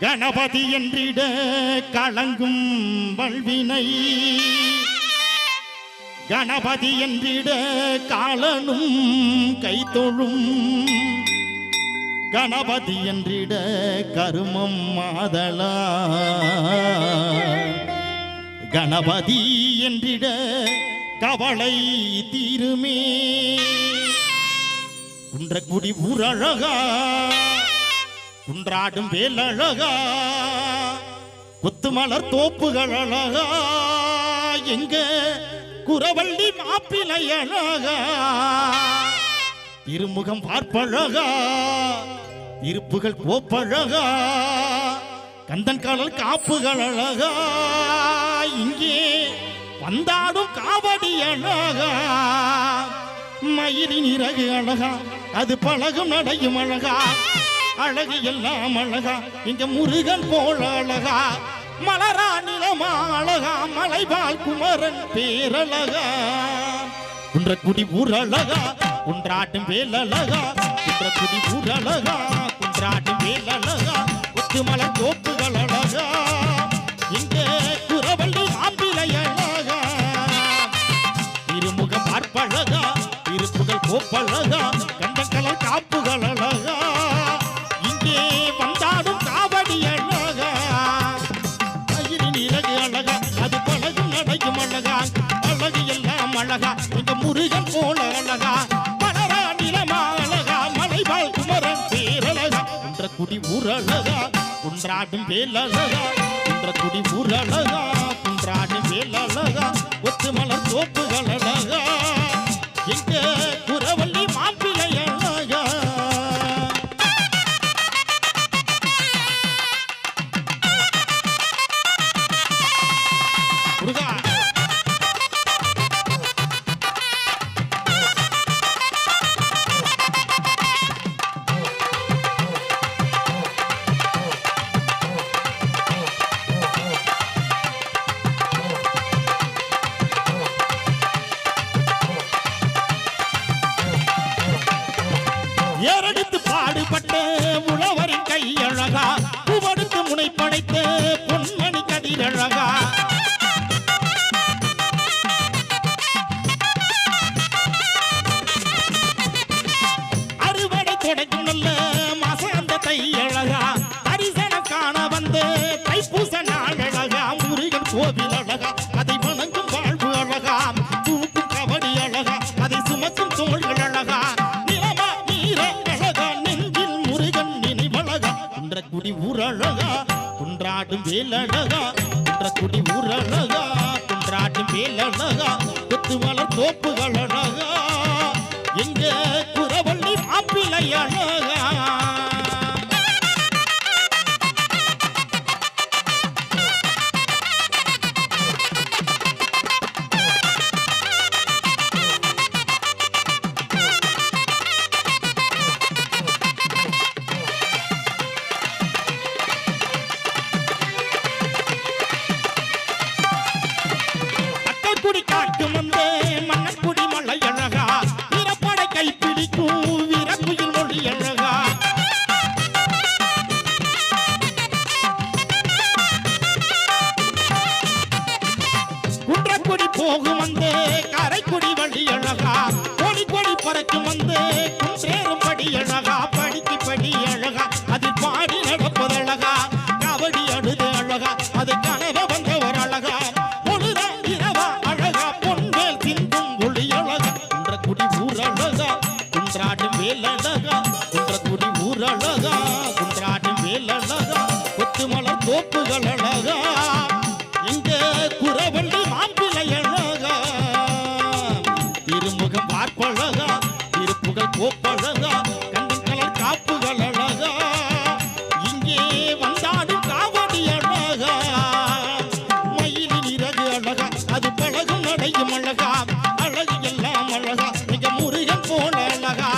கணபதி என்றிட கலங்கும் வல்வினை கணபதி என்றிட காலனும் கைத்தொழும். கணபதி என்றிட கருமம் மாதலா. கணபதி என்றிட கவலை தீருமே. குன்றக்குடி ஊரழகா குன்றாடும் வேலழகா குத்துமலர் தோப்புகள் அழகா எங்க குரவள்ளி மாப்பிளை அழகா? திருமுகம் பார்ப்பழகா இருப்புகள் கோப்பழகா கந்தன் காலல் காப்புகள் அழகா இங்கே வந்தாடும் காவடி அழகா. மயிலின் இறகு அழகா அது பழகும் நடையும் அழகா. அழகு எல்லாம் அழகா இங்க முருகன் போல அழகா. மலரா நிலமா அழகா மலைவாழ் குமரன் பேரழகா. குன்றக்குடி ஊரழகா குன்றாட்டும் வேலழகா குன்றக்குடி ஊரழகா குன்றாட்டும் வேலழகா குத்துமலர் தோப்புகள் அழகா. இங்க குரவள்ளி மாம்பிளை அழகா. இருமுகம் பார்ப்பழகா இருப்புகள் கோப்பழகா கண்டக்கலர் காப்புகள் அழகு எல்லாம் அழகா இந்த முருகன் போல அழகா. மலரா நிலமா அழகா மலைவாழ் குமரன் பேரழகா குன்ற குடி ஊரழகா குன்றாடும் வேலழகா குன்ற குடி ஊரழகா குன்றாடும் வேலழகா ஒத்து மலர் தோப்புகள் அழகா. ஏறெடுத்து பாடுபட்டு உழவரின் கையழகா பூவடுத்து முனை படைத்த பொன்மணி கதிரழகா. அறுவடை தொடங்கும் நல்ல மாசாந்த தையழகா தரிசனம் காண வந்து தைப்பூச நாள் அழகா முருகன் கோவில் அழகா அதை வணங்கும் வாழ்வு அழகா தூக்கும் கபடி அழகா அதை சுமக்கும் தோள்கள் ஊரழகா குன்றாடும் வேலழகா குன்றக்குடி ஊரழகா குன்றாடும் வேலழகா கொத்து மலர் தோப்புகள் அழகா. எங்க குறவள்ளி மாப்பிள்ளை அழகா போகும் வந்து கரைக்குடி வழி அழகா கொடி கொடி பறக்கும் வந்து சேரும் படி அழகா படிக்கு படி அழகா அதில் பாடி நடப்பது அழகா கபடி அழுது அழகா அது கனவ வந்தவர் அழகா பொழுதா அழகா பொன்வேல் சிந்தும் ஒளி அழகா குன்றக்குடி ஊர் அழகா குன்றாடும் வேல் அழகா குன்றக்குடி ஊர் அழகா குன்றாடும் வேல் அழகா கொத்து மலர் தோப்புகள் அழகா திருப்புகள் கோப்பழகா கண்டன் கலர் காப்புகள் அழகா. இங்கே வந்தாடும் காவடி அழகா. மயிலின் இறகு அழகா அது பழகும் நடையும் அழகா. அழகு எல்லாம் அழகா மிக முருகன் போல அழகா.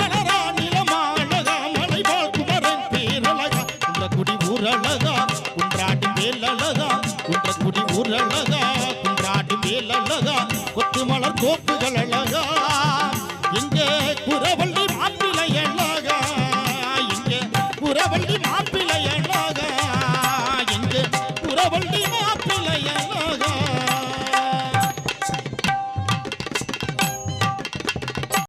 மலரா நிலமா அழகா மலைவாழ் குமரன் பேரழகா குன்றக்குடி ஊரழகா குன்றாடும் வேல் அழகா குன்றக்குடி ஊரழகா குன்றாடும் வேல் அழகா கொத்து மலர் கோப்புகள் அழகா. குரவள்ளி